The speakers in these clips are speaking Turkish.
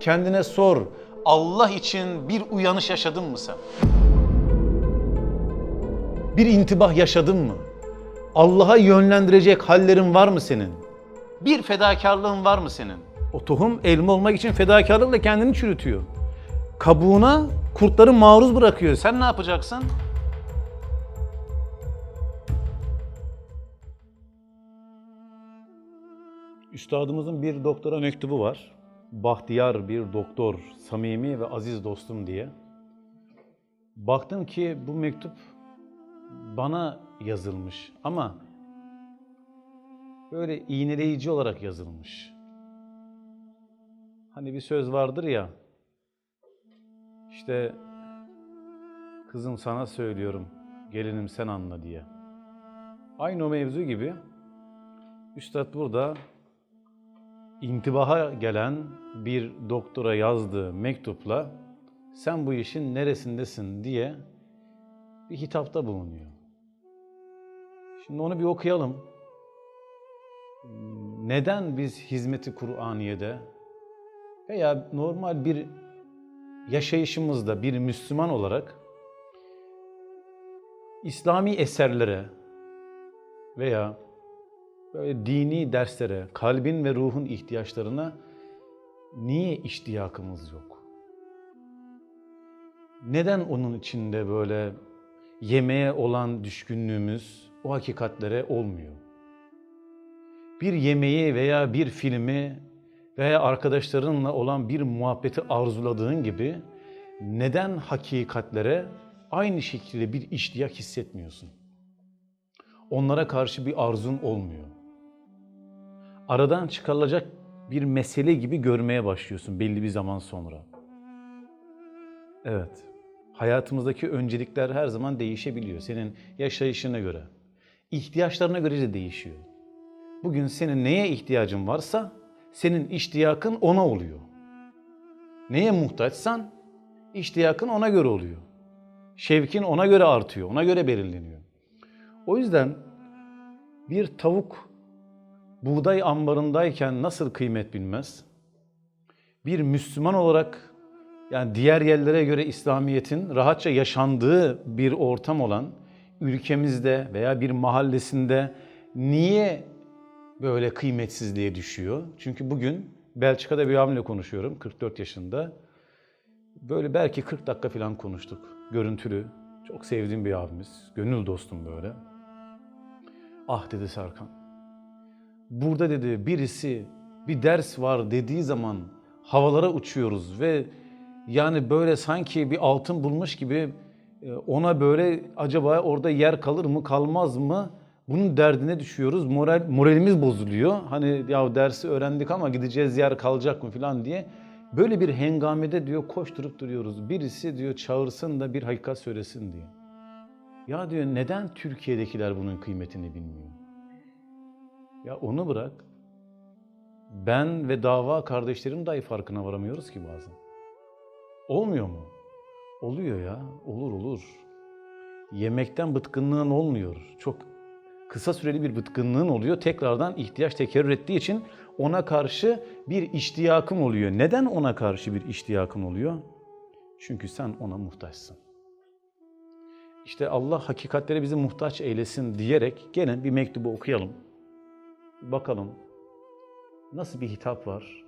Kendine sor. Allah için bir uyanış yaşadın mı sen? Bir intibah yaşadın mı? Allah'a yönlendirecek hallerin var mı senin? Bir fedakarlığın var mı senin? O tohum elma olmak için fedakarlıkla kendini çürütüyor. Kabuğuna kurtları maruz bırakıyor. Sen ne yapacaksın? Üstadımızın bir doktora mektubu var. Bahtiyar bir doktor, samimi ve aziz dostum diye. Baktım ki bu mektup bana yazılmış ama böyle iğneleyici olarak yazılmış. Hani bir söz vardır ya, işte kızım sana söylüyorum, gelinim sen anla diye. Aynı o mevzu gibi Üstad burada intibaha gelen bir doktora yazdığı mektupla sen bu işin neresindesin diye bir hitapta bulunuyor. Şimdi onu bir okuyalım. Neden biz hizmeti Kur'aniye'de veya normal bir yaşayışımızda bir Müslüman olarak İslami eserlere veya dini derslere, kalbin ve ruhun ihtiyaçlarına niye iştiyakımız yok? Neden onun içinde böyle yemeğe olan düşkünlüğümüz o hakikatlere olmuyor? Bir yemeği veya bir filmi veya arkadaşlarınla olan bir muhabbeti arzuladığın gibi neden hakikatlere aynı şekilde bir iştiyak hissetmiyorsun? Onlara karşı bir arzun olmuyor. Aradan çıkarılacak bir mesele gibi görmeye başlıyorsun belli bir zaman sonra. Evet. Hayatımızdaki öncelikler her zaman değişebiliyor. Senin yaşayışına göre. ihtiyaçlarına göre de değişiyor. Bugün senin neye ihtiyacın varsa senin iştiyakın ona oluyor. Neye muhtaçsan iştiyakın ona göre oluyor. Şevkin ona göre artıyor, ona göre belirleniyor. O yüzden bir tavuk buğday ambarındayken nasıl kıymet bilmez? Bir Müslüman olarak yani diğer yerlere göre İslamiyet'in rahatça yaşandığı bir ortam olan ülkemizde veya bir mahallesinde niye böyle kıymetsizliğe düşüyor? Çünkü bugün Belçika'da bir abimle konuşuyorum 44 yaşında. Böyle belki 40 dakika falan konuştuk. Görüntülü. Çok sevdiğim bir abimiz. Gönül dostum böyle. Ah dedi Serkan. Burada dedi birisi bir ders var dediği zaman havalara uçuyoruz ve yani böyle sanki bir altın bulmuş gibi e, ona böyle acaba orada yer kalır mı kalmaz mı bunun derdine düşüyoruz. Moral, moralimiz bozuluyor. Hani ya dersi öğrendik ama gideceğiz yer kalacak mı falan diye. Böyle bir hengamede diyor koşturup duruyoruz. Birisi diyor çağırsın da bir hakikat söylesin diye. Ya diyor neden Türkiye'dekiler bunun kıymetini bilmiyor? Ya onu bırak. Ben ve dava kardeşlerim dahi farkına varamıyoruz ki bazen. Olmuyor mu? Oluyor ya. Olur olur. Yemekten bıtkınlığın olmuyor. Çok kısa süreli bir bıtkınlığın oluyor. Tekrardan ihtiyaç tekerrür ettiği için ona karşı bir iştiyakın oluyor. Neden ona karşı bir iştiyakın oluyor? Çünkü sen ona muhtaçsın. İşte Allah hakikatlere bizi muhtaç eylesin diyerek gelin bir mektubu okuyalım. Bakalım nasıl bir hitap var?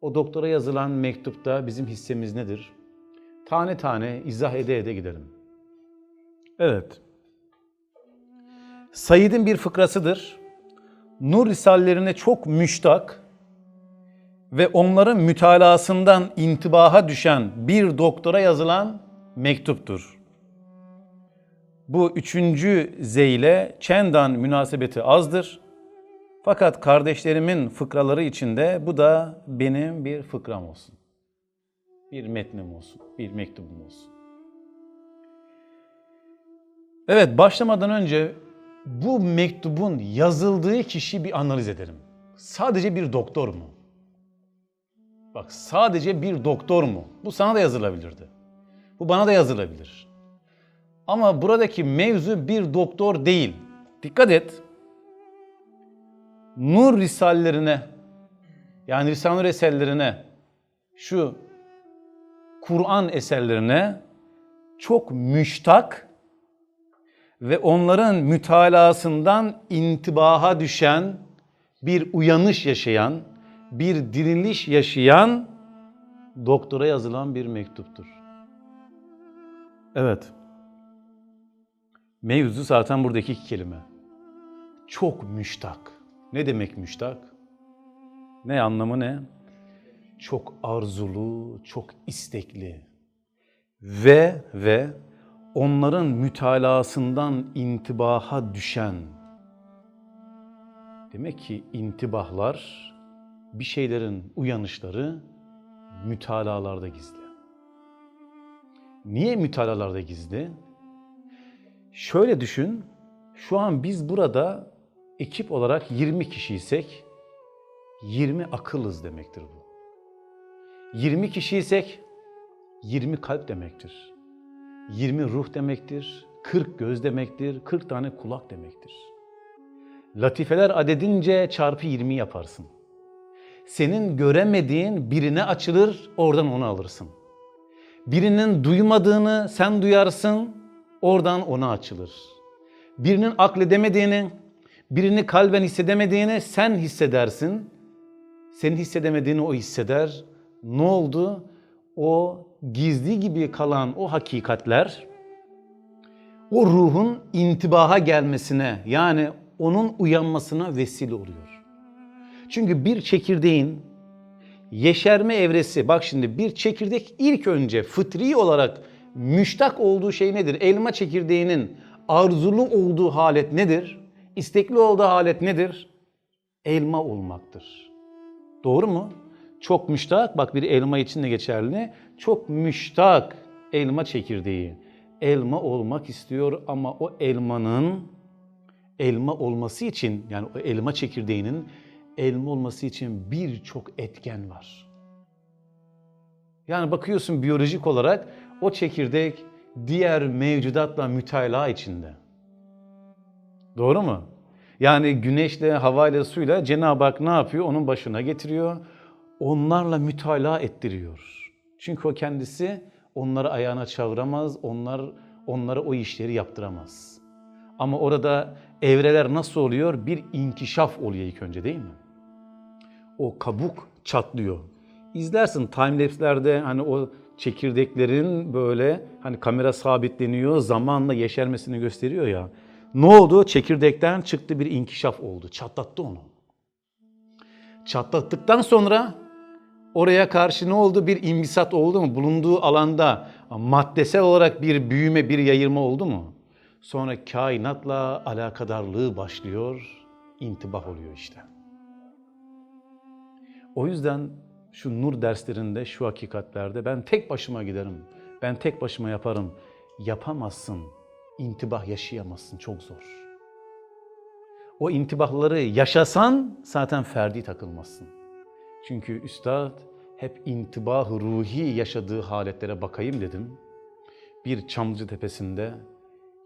O doktora yazılan mektupta bizim hissemiz nedir? Tane tane izah ede ede gidelim. Evet. Said'in bir fıkrasıdır. Nur risallerine çok müştak ve onların mütalasından intibaha düşen bir doktora yazılan mektuptur. Bu üçüncü zeyle çendan münasebeti azdır. Fakat kardeşlerimin fıkraları içinde bu da benim bir fıkram olsun. Bir metnim olsun, bir mektubum olsun. Evet, başlamadan önce bu mektubun yazıldığı kişi bir analiz edelim. Sadece bir doktor mu? Bak sadece bir doktor mu? Bu sana da yazılabilirdi. Bu bana da yazılabilir. Ama buradaki mevzu bir doktor değil. Dikkat et. Nur risallerine yani Risale-i Nur eserlerine şu Kur'an eserlerine çok müştak ve onların mütalasından intibaha düşen bir uyanış yaşayan, bir diriliş yaşayan doktora yazılan bir mektuptur. Evet. Mevzu zaten buradaki iki kelime. Çok müştak. Ne demek müştak? Ne anlamı ne? Çok arzulu, çok istekli. Ve ve onların mütalasından intibaha düşen. Demek ki intibahlar, bir şeylerin uyanışları mütalalarda gizli. Niye mütalalarda gizli? Şöyle düşün, şu an biz burada ekip olarak 20 kişiysek 20 akılız demektir bu. 20 kişiysek 20 kalp demektir. 20 ruh demektir. 40 göz demektir. 40 tane kulak demektir. Latifeler adedince çarpı 20 yaparsın. Senin göremediğin birine açılır, oradan onu alırsın. Birinin duymadığını sen duyarsın, oradan ona açılır. Birinin akledemediğini, birini kalben hissedemediğini sen hissedersin. Senin hissedemediğini o hisseder. Ne oldu? O gizli gibi kalan o hakikatler o ruhun intibaha gelmesine yani onun uyanmasına vesile oluyor. Çünkü bir çekirdeğin yeşerme evresi bak şimdi bir çekirdek ilk önce fıtri olarak müştak olduğu şey nedir? Elma çekirdeğinin arzulu olduğu halet nedir? İstekli olduğu halet nedir? Elma olmaktır. Doğru mu? Çok müştak, bak bir elma için de geçerli. Çok müştak elma çekirdeği. Elma olmak istiyor ama o elmanın elma olması için yani o elma çekirdeğinin elma olması için birçok etken var. Yani bakıyorsun biyolojik olarak o çekirdek diğer mevcudatla mütalaa içinde. Doğru mu? Yani güneşle, havayla, suyla Cenab-ı Hak ne yapıyor? Onun başına getiriyor. Onlarla mütalaa ettiriyor. Çünkü o kendisi onları ayağına çağıramaz, onlar onlara o işleri yaptıramaz. Ama orada evreler nasıl oluyor? Bir inkişaf oluyor ilk önce değil mi? O kabuk çatlıyor. İzlersin timelapse'lerde hani o çekirdeklerin böyle hani kamera sabitleniyor, zamanla yeşermesini gösteriyor ya. Ne oldu? Çekirdekten çıktı bir inkişaf oldu. Çatlattı onu. Çatlattıktan sonra oraya karşı ne oldu? Bir imbisat oldu mu? Bulunduğu alanda maddesel olarak bir büyüme, bir yayılma oldu mu? Sonra kainatla alakadarlığı başlıyor, intibah oluyor işte. O yüzden şu nur derslerinde, şu hakikatlerde ben tek başıma giderim, ben tek başıma yaparım. Yapamazsın, intibah yaşayamazsın, çok zor. O intibahları yaşasan zaten ferdi takılmazsın. Çünkü üstad hep intibah ruhi yaşadığı haletlere bakayım dedim. Bir Çamlıca Tepesi'nde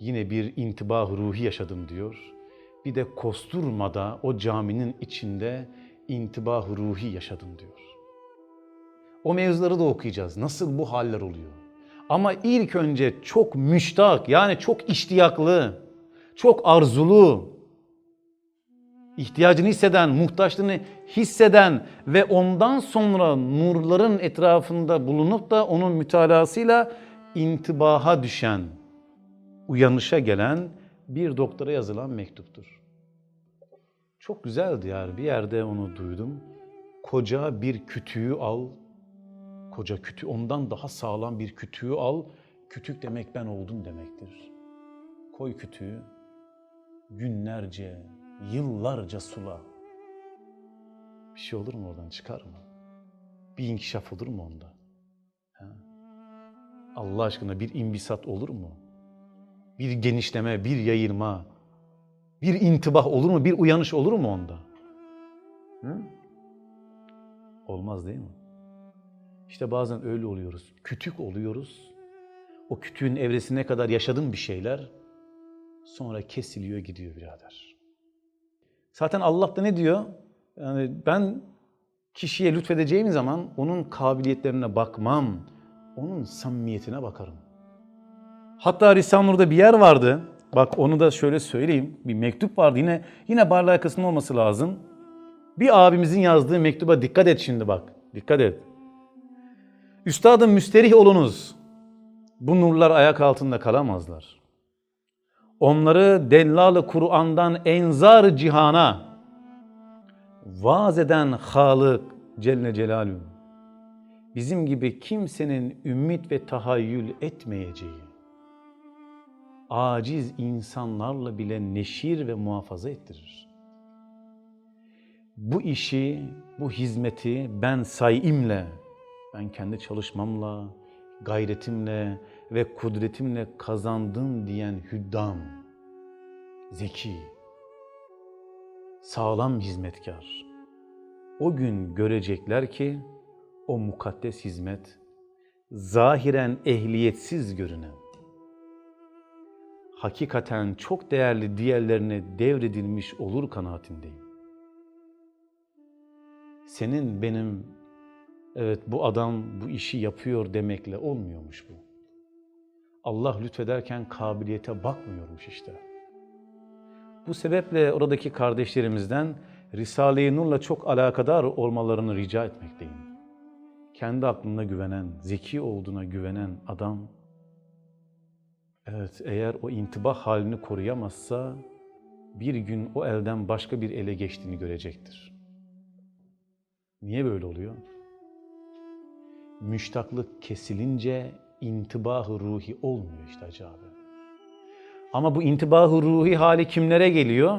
yine bir intibah ruhi yaşadım diyor. Bir de Kosturma'da o caminin içinde intibah ruhi yaşadım diyor. O mevzuları da okuyacağız. Nasıl bu haller oluyor? Ama ilk önce çok müştak yani çok iştiyaklı, çok arzulu, ihtiyacını hisseden, muhtaçlığını hisseden ve ondan sonra nurların etrafında bulunup da onun mütalasıyla intibaha düşen, uyanışa gelen bir doktora yazılan mektuptur. Çok güzeldi yani bir yerde onu duydum. Koca bir kütüğü al, koca kütüğü ondan daha sağlam bir kütüğü al. Kütük demek ben oldum demektir. Koy kütüğü günlerce, yıllarca sula. Bir şey olur mu oradan çıkar mı? Bir inkişaf olur mu onda? Ha? Allah aşkına bir imbisat olur mu? Bir genişleme, bir yayılma, bir intibah olur mu? Bir uyanış olur mu onda? Hı? Olmaz değil mi? İşte bazen öyle oluyoruz. Kütük oluyoruz. O kütüğün evresine kadar yaşadığım bir şeyler sonra kesiliyor gidiyor birader. Zaten Allah da ne diyor? Yani ben Kişiye lütfedeceğim zaman onun kabiliyetlerine bakmam, onun samimiyetine bakarım. Hatta Risale-i bir yer vardı. Bak onu da şöyle söyleyeyim. Bir mektup vardı. Yine yine barla alakasının olması lazım. Bir abimizin yazdığı mektuba dikkat et şimdi bak. Dikkat et. Üstadım müsterih olunuz. Bu nurlar ayak altında kalamazlar. Onları dellal-ı Kur'an'dan enzar cihana vaaz eden Halık Celle Celaluhu bizim gibi kimsenin ümit ve tahayyül etmeyeceği aciz insanlarla bile neşir ve muhafaza ettirir. Bu işi, bu hizmeti ben sayimle, ben kendi çalışmamla, gayretimle ve kudretimle kazandım diyen hüddam, zeki, sağlam hizmetkar. O gün görecekler ki o mukaddes hizmet zahiren ehliyetsiz görünen, hakikaten çok değerli diğerlerine devredilmiş olur kanaatindeyim. Senin benim evet bu adam bu işi yapıyor demekle olmuyormuş bu. Allah lütfederken kabiliyete bakmıyormuş işte. Bu sebeple oradaki kardeşlerimizden Risale-i Nur'la çok alakadar olmalarını rica etmekteyim. Kendi aklına güvenen, zeki olduğuna güvenen adam Evet, eğer o intibah halini koruyamazsa bir gün o elden başka bir ele geçtiğini görecektir. Niye böyle oluyor? Müştaklık kesilince intibah-ı ruhi olmuyor işte acaba. Ama bu intibah-ı ruhi hali kimlere geliyor?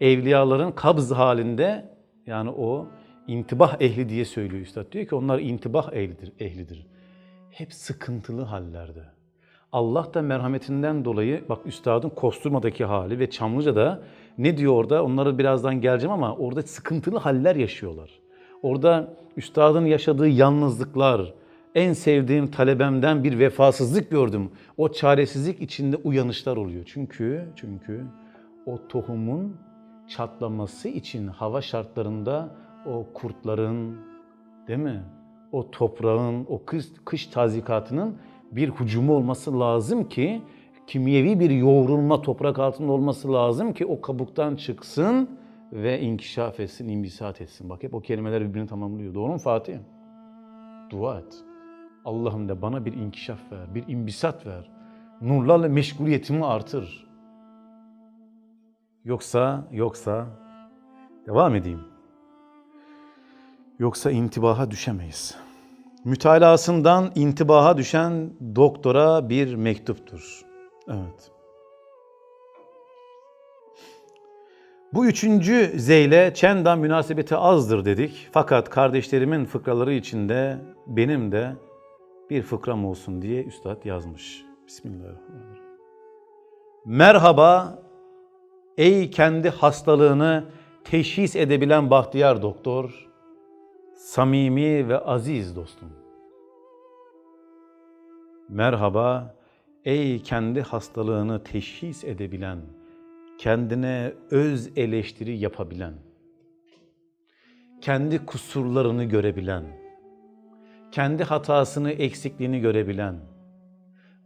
Evliyaların kabz halinde yani o intibah ehli diye söylüyor üstad. Diyor ki onlar intibah ehlidir. ehlidir. Hep sıkıntılı hallerde. Allah da merhametinden dolayı bak üstadın Kosturma'daki hali ve Çamlıca'da ne diyor orada onlara birazdan geleceğim ama orada sıkıntılı haller yaşıyorlar. Orada üstadın yaşadığı yalnızlıklar, en sevdiğim talebemden bir vefasızlık gördüm. O çaresizlik içinde uyanışlar oluyor. Çünkü çünkü o tohumun çatlaması için hava şartlarında o kurtların değil mi? O toprağın, o kış, kış tazikatının bir hücumu olması lazım ki kimyevi bir yoğrulma toprak altında olması lazım ki o kabuktan çıksın ve inkişaf etsin, imbisat etsin. Bak hep o kelimeler birbirini tamamlıyor. Doğru mu Fatih? Dua et. Allah'ım de bana bir inkişaf ver, bir imbisat ver. Nurlarla meşguliyetimi artır. Yoksa, yoksa devam edeyim. Yoksa intibaha düşemeyiz mütalasından intibaha düşen doktora bir mektuptur. Evet. Bu üçüncü zeyle çenda münasebeti azdır dedik. Fakat kardeşlerimin fıkraları içinde benim de bir fıkram olsun diye üstad yazmış. Bismillahirrahmanirrahim. Merhaba ey kendi hastalığını teşhis edebilen bahtiyar doktor samimi ve aziz dostum. Merhaba ey kendi hastalığını teşhis edebilen, kendine öz eleştiri yapabilen, kendi kusurlarını görebilen, kendi hatasını, eksikliğini görebilen,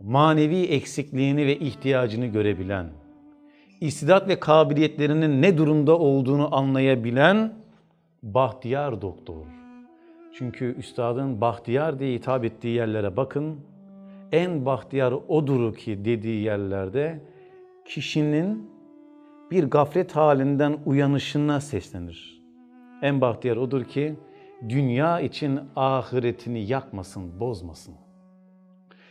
manevi eksikliğini ve ihtiyacını görebilen, istidat ve kabiliyetlerinin ne durumda olduğunu anlayabilen bahtiyar doktor. Çünkü üstadın bahtiyar diye hitap ettiği yerlere bakın. En bahtiyar odur ki dediği yerlerde kişinin bir gaflet halinden uyanışına seslenir. En bahtiyar odur ki dünya için ahiretini yakmasın, bozmasın.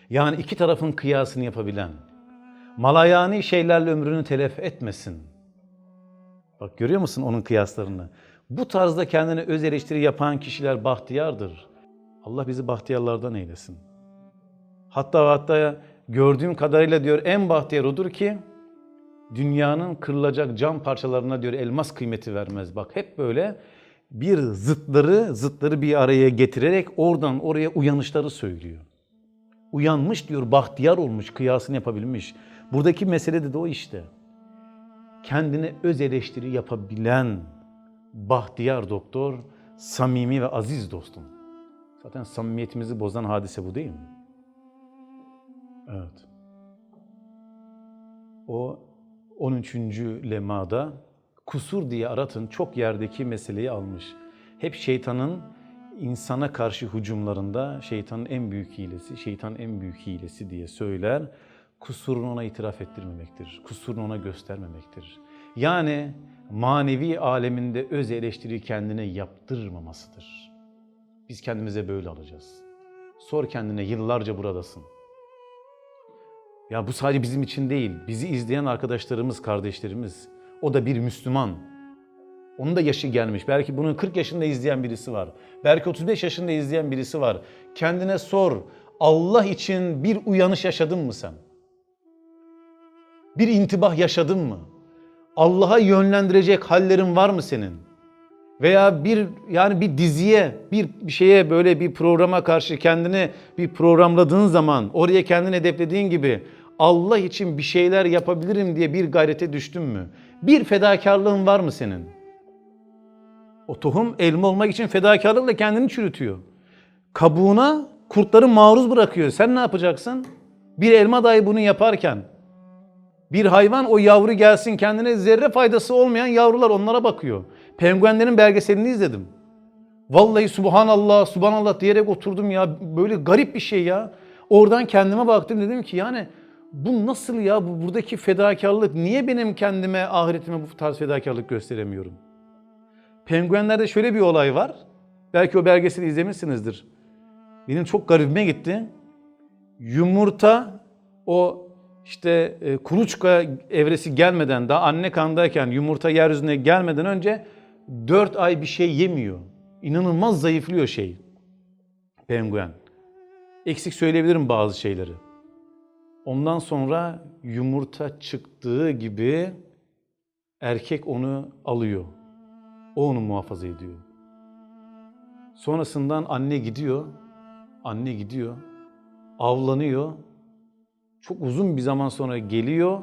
Yani iki tarafın kıyasını yapabilen, malayani şeylerle ömrünü telef etmesin. Bak görüyor musun onun kıyaslarını? Bu tarzda kendine öz eleştiri yapan kişiler bahtiyardır. Allah bizi bahtiyarlardan eylesin. Hatta hatta gördüğüm kadarıyla diyor en bahtiyar odur ki dünyanın kırılacak cam parçalarına diyor elmas kıymeti vermez. Bak hep böyle bir zıtları zıtları bir araya getirerek oradan oraya uyanışları söylüyor. Uyanmış diyor, bahtiyar olmuş, kıyasını yapabilmiş. Buradaki mesele de, de o işte. Kendine öz eleştiri yapabilen, bahtiyar doktor samimi ve aziz dostum. Zaten samimiyetimizi bozan hadise bu değil mi? Evet. O 13. lemada kusur diye aratın çok yerdeki meseleyi almış. Hep şeytanın insana karşı hücumlarında şeytanın en büyük hilesi, şeytan en büyük hilesi diye söyler. Kusurunu ona itiraf ettirmemektir. Kusurunu ona göstermemektir. Yani manevi aleminde öz eleştiri kendine yaptırmamasıdır. Biz kendimize böyle alacağız. Sor kendine yıllarca buradasın. Ya bu sadece bizim için değil. Bizi izleyen arkadaşlarımız, kardeşlerimiz. O da bir Müslüman. Onun da yaşı gelmiş. Belki bunu 40 yaşında izleyen birisi var. Belki 35 yaşında izleyen birisi var. Kendine sor. Allah için bir uyanış yaşadın mı sen? Bir intibah yaşadın mı? Allah'a yönlendirecek hallerin var mı senin? Veya bir yani bir diziye, bir şeye böyle bir programa karşı kendini bir programladığın zaman oraya kendini hedeflediğin gibi Allah için bir şeyler yapabilirim diye bir gayrete düştün mü? Bir fedakarlığın var mı senin? O tohum elma olmak için fedakarlıkla kendini çürütüyor. Kabuğuna kurtları maruz bırakıyor. Sen ne yapacaksın? Bir elma dahi bunu yaparken bir hayvan o yavru gelsin kendine zerre faydası olmayan yavrular onlara bakıyor. Penguenlerin belgeselini izledim. Vallahi subhanallah subhanallah diyerek oturdum ya böyle garip bir şey ya. Oradan kendime baktım dedim ki yani bu nasıl ya bu buradaki fedakarlık niye benim kendime ahiretime bu tarz fedakarlık gösteremiyorum? Penguenlerde şöyle bir olay var. Belki o belgeseli izlemişsinizdir. Benim çok garibime gitti. Yumurta o işte e, kuluçka evresi gelmeden daha anne kandayken yumurta yeryüzüne gelmeden önce 4 ay bir şey yemiyor. İnanılmaz zayıflıyor şey. Penguen. Eksik söyleyebilirim bazı şeyleri. Ondan sonra yumurta çıktığı gibi erkek onu alıyor. O onu muhafaza ediyor. Sonrasından anne gidiyor. Anne gidiyor. Avlanıyor. Çok uzun bir zaman sonra geliyor.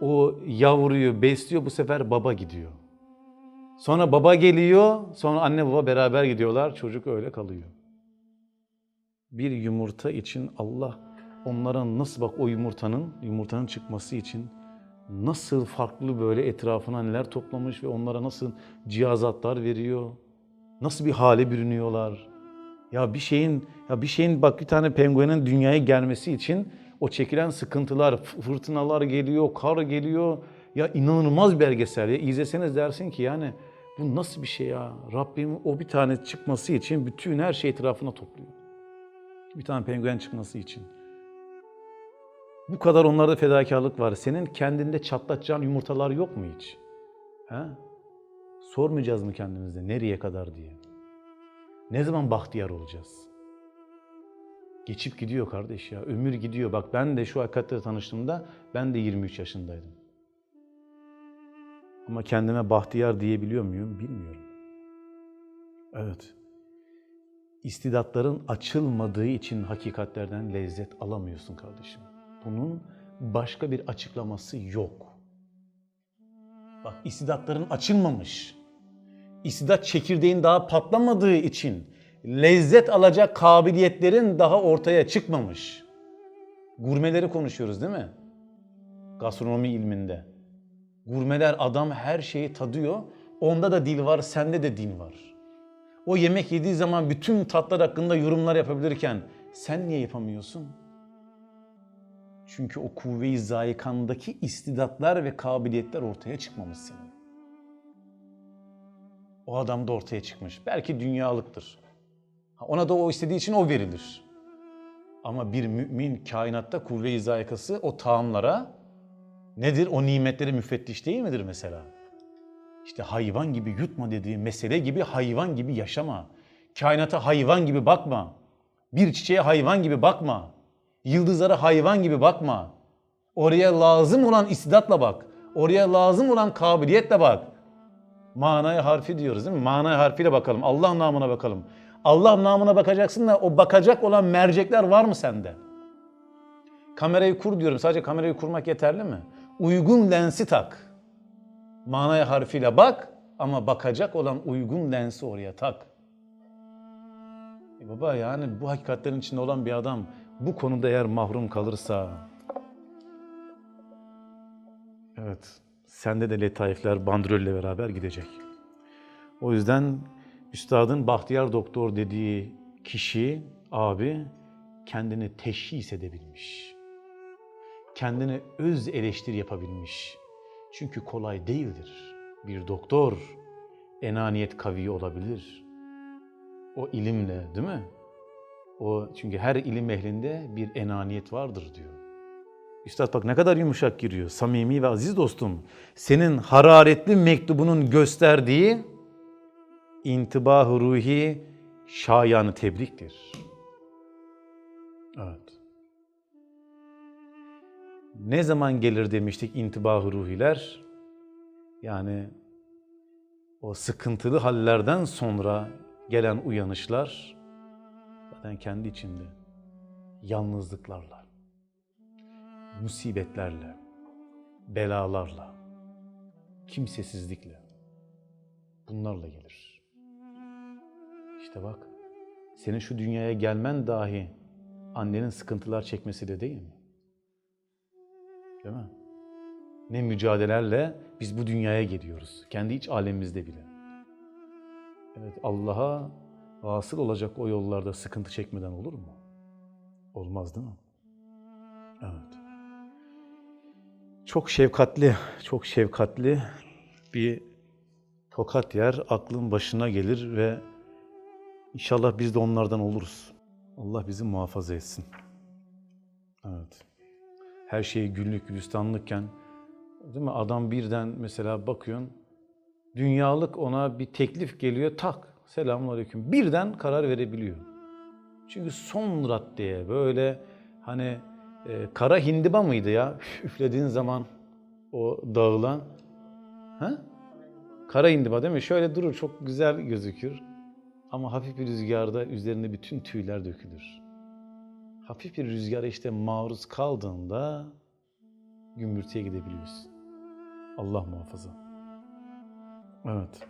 O yavruyu besliyor. Bu sefer baba gidiyor. Sonra baba geliyor. Sonra anne baba beraber gidiyorlar. Çocuk öyle kalıyor. Bir yumurta için Allah onlara nasıl bak o yumurtanın yumurtanın çıkması için nasıl farklı böyle etrafına neler toplamış ve onlara nasıl cihazatlar veriyor. Nasıl bir hale bürünüyorlar. Ya bir şeyin ya bir şeyin bak bir tane penguenin dünyaya gelmesi için o çekilen sıkıntılar, fırtınalar geliyor, kar geliyor. Ya inanılmaz belgesel ya. İzleseniz dersin ki yani bu nasıl bir şey ya? Rabbim o bir tane çıkması için bütün her şey etrafına topluyor. Bir tane penguen çıkması için. Bu kadar onlarda fedakarlık var. Senin kendinde çatlatacağın yumurtalar yok mu hiç? He? Sormayacağız mı kendimize nereye kadar diye? Ne zaman bahtiyar olacağız? Geçip gidiyor kardeş ya. Ömür gidiyor. Bak ben de şu hakikatle tanıştığımda ben de 23 yaşındaydım. Ama kendime bahtiyar diyebiliyor muyum bilmiyorum. Evet. İstidatların açılmadığı için hakikatlerden lezzet alamıyorsun kardeşim. Bunun başka bir açıklaması yok. Bak istidatların açılmamış. İstidat çekirdeğin daha patlamadığı için lezzet alacak kabiliyetlerin daha ortaya çıkmamış. Gurmeleri konuşuyoruz değil mi? Gastronomi ilminde. Gurmeler adam her şeyi tadıyor. Onda da dil var, sende de dil var. O yemek yediği zaman bütün tatlar hakkında yorumlar yapabilirken sen niye yapamıyorsun? Çünkü o kuvve-i zayikandaki istidatlar ve kabiliyetler ortaya çıkmamış senin. O adam da ortaya çıkmış. Belki dünyalıktır. Ona da o istediği için o verilir. Ama bir mümin kainatta kuvve-i zayikası o taamlara nedir? O nimetleri müfettiş değil midir mesela? İşte hayvan gibi yutma dediği mesele gibi hayvan gibi yaşama. Kainata hayvan gibi bakma. Bir çiçeğe hayvan gibi bakma. Yıldızlara hayvan gibi bakma. Oraya lazım olan istidatla bak. Oraya lazım olan kabiliyetle bak. Manaya harfi diyoruz değil mi? Manaya harfiyle bakalım. Allah namına bakalım. Allah namına bakacaksın da o bakacak olan mercekler var mı sende? Kamerayı kur diyorum. Sadece kamerayı kurmak yeterli mi? Uygun lensi tak. Manaya harfiyle bak ama bakacak olan uygun lensi oraya tak. E baba yani bu hakikatlerin içinde olan bir adam bu konuda eğer mahrum kalırsa evet sende de letaifler bandrolle beraber gidecek. O yüzden üstadın Bahtiyar Doktor dediği kişi abi kendini teşhis edebilmiş. Kendine öz eleştiri yapabilmiş. Çünkü kolay değildir. Bir doktor enaniyet kavi olabilir. O ilimle değil mi? O çünkü her ilim ehlinde bir enaniyet vardır diyor. Üstad bak ne kadar yumuşak giriyor. Samimi ve aziz dostum. Senin hararetli mektubunun gösterdiği intibah ruhi şayanı tebriktir. Evet. Ne zaman gelir demiştik intibah ruhiler? Yani o sıkıntılı hallerden sonra gelen uyanışlar zaten kendi içinde yalnızlıklarla, musibetlerle, belalarla, kimsesizlikle bunlarla gelir. İşte bak senin şu dünyaya gelmen dahi annenin sıkıntılar çekmesi de değil mi? Değil mi? Ne mücadelelerle biz bu dünyaya geliyoruz. Kendi iç alemimizde bile. Evet Allah'a vasıl olacak o yollarda sıkıntı çekmeden olur mu? Olmaz değil mi? Evet. Çok şefkatli, çok şefkatli bir tokat yer, aklın başına gelir ve inşallah biz de onlardan oluruz. Allah bizi muhafaza etsin. Evet. Her şey günlük gülistanlıkken değil mi? Adam birden mesela bakıyorsun dünyalık ona bir teklif geliyor tak selamünaleyküm birden karar verebiliyor. Çünkü son raddeye böyle hani e, kara hindiba mıydı ya üflediğin zaman o dağılan ha? Kara hindiba değil mi? Şöyle durur çok güzel gözükür. Ama hafif bir rüzgarda üzerinde bütün tüyler dökülür. Hafif bir rüzgara işte maruz kaldığında gümbürtüye gidebiliyorsun. Allah muhafaza. Evet.